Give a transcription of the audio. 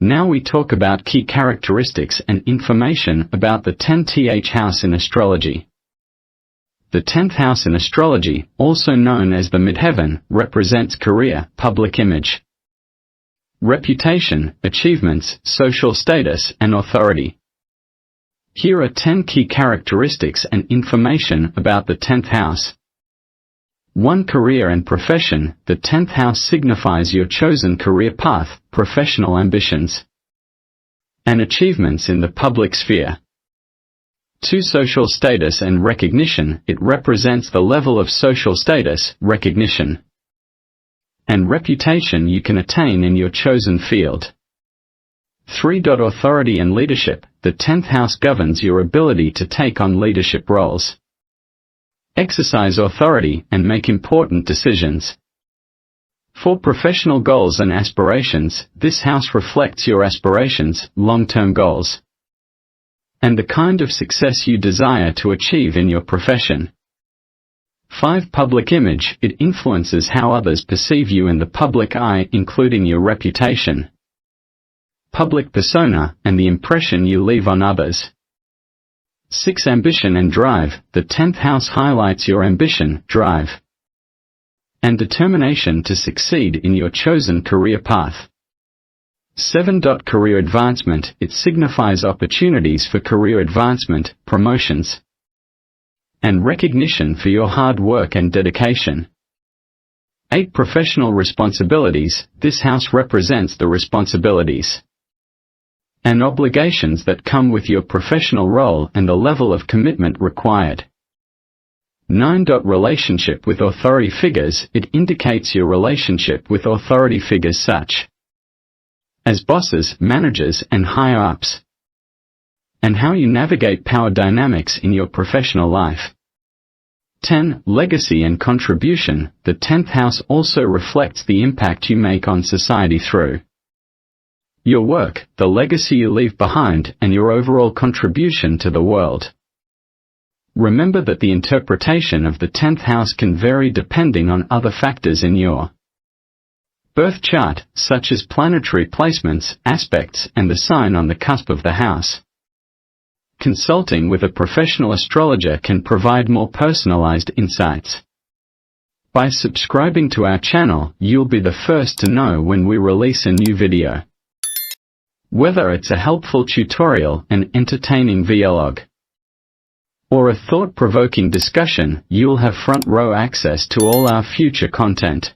Now we talk about key characteristics and information about the 10th house in astrology. The 10th house in astrology, also known as the midheaven, represents career, public image, reputation, achievements, social status, and authority. Here are 10 key characteristics and information about the 10th house. 1. Career and profession. The 10th house signifies your chosen career path, professional ambitions, and achievements in the public sphere. 2. Social status and recognition. It represents the level of social status, recognition, and reputation you can attain in your chosen field. 3. Authority and leadership. The 10th house governs your ability to take on leadership roles, exercise authority, and make important decisions. For professional goals and aspirations, this house reflects your aspirations, long-term goals, and the kind of success you desire to achieve in your profession. 5. Public image. It influences how others perceive you in the public eye, including your reputation, public persona, and the impression you leave on others. 6. Ambition and drive. The 10th house highlights your ambition, drive, and determination to succeed in your chosen career path. 7. Career advancement. It signifies opportunities for career advancement, promotions, and recognition for your hard work and dedication. 8. Professional responsibilities. This house represents the responsibilities and obligations that come with your professional role and the level of commitment required. 9. Relationship with authority figures. It indicates your relationship with authority figures such as bosses, managers, and higher-ups and how you navigate power dynamics in your professional life. 10. Legacy and contribution. The 10th house also reflects the impact you make on society through your work, the legacy you leave behind, and your overall contribution to the world. Remember that the interpretation of the 10th house can vary depending on other factors in your birth chart, such as planetary placements, aspects, and the sign on the cusp of the house. Consulting with a professional astrologer can provide more personalized insights. By subscribing to our channel, you'll be the first to know when we release a new video. Whether it's a helpful tutorial, an entertaining vlog, or a thought-provoking discussion, you'll have front row access to all our future content.